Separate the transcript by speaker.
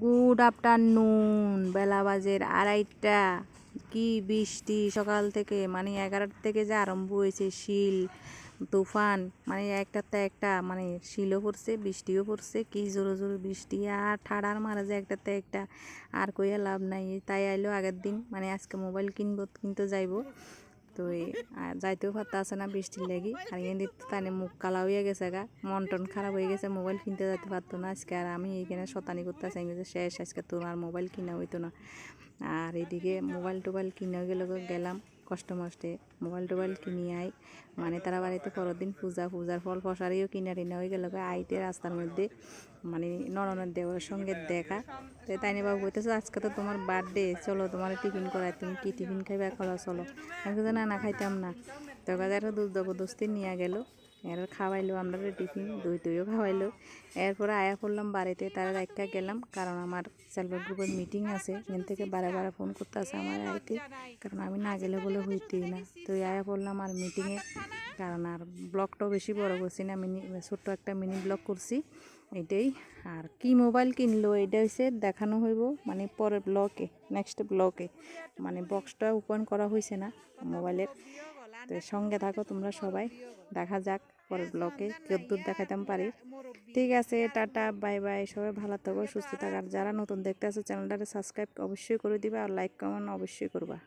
Speaker 1: Good afternoon বেলা বাজের আড়াইটা। কি বৃষ্টি? সকাল থেকে মানে এগারোটা থেকে যে আরম্ভ হয়েছে শিল, তুফান মানে একটাতে একটা মানে শিলও পড়ছে, বৃষ্টিও পড়ছে, কি জোরে জোরে বৃষ্টি, আর ঠাড়ার মারা যে একটাতে একটা, আর কইয়া লাভ নাই। তাই আইলো আগের দিন মানে আজকে মোবাইল কিনবো, কিনতে যাইবো। তো যাইতেও পারতে আছে না বৃষ্টির লাগি। আর এখানে তাই মুখ কালা হয়ে গেছে গা, মন টন খারাপ হয়ে গেছে, মোবাইল কিনতে যাইতে পারতো না আজকে। আর আমি এইখানে শতানি করতে আসি যে শেষ, আজকে তোমার মোবাইল কিনা হইতো না। আর এদিকে মোবাইল টোবাইল কিনে গেলে গেলাম। কষ্ট মষ্টে মোবাইল টোবাইল কিনি আই। মানে তারা বাড়িতে পরের দিন পূজা, পূজার ফল ফসারিও কিনা টিনা হয়ে গেল আইতে রাস্তার মধ্যে মানে নরনের দেওয়ার সঙ্গে দেখা। তো তাই নিয়ে বাবু বলতেছে আজকে তো তোমার বার্থডে চলো তোমার টিফিন করায় তুমি কি টিফিন খাইবে? খাওয়া চলো। আমি না না, খাইতাম না। তো কাজে একটা দুধ জবরদস্তি নিয়ে গেল। এর খাওয়াইলো, আমরা টিফিন, দই টইও খাওয়াইলো। এরপরে আয়া করলাম বাড়িতে তারা রাখা গেলাম, কারণ আমার সেলফ গ্রুপের মিটিং আছে। এখান থেকে বারে বারে ফোন করতে আছে আমার আইতে, কারণ আমি না গেলে বলে হইতেই না। তো আয়া করলাম আর মিটিংয়ে কারণ আর ব্লগটাও বেশি বড় করছি না মিনি ছোট্ট একটা মিনি ব্লগ করছি। এটাই, আর কি মোবাইল কিনলো? এটা হচ্ছে দেখানো হইব মানে পরের ব্লকে নেক্সট ব্লকে মানে বক্সটা ওপেন করা হয়েছে না মোবাইলের তো সঙ্গে থাকো তোমরা সবাই। দেখা যাক পরের ব্লকে যদ্দূর দেখাইতাম পারি। ঠিক আছে, টাটা, বাই বাই। সবাই ভালো থাকো, সুস্থ থাকার যারা নতুন দেখতে আছো চ্যানেলটাকে সাবস্ক্রাইব অবশ্যই করে দিবা আর লাইক, কমেন্ট অবশ্যই করবা।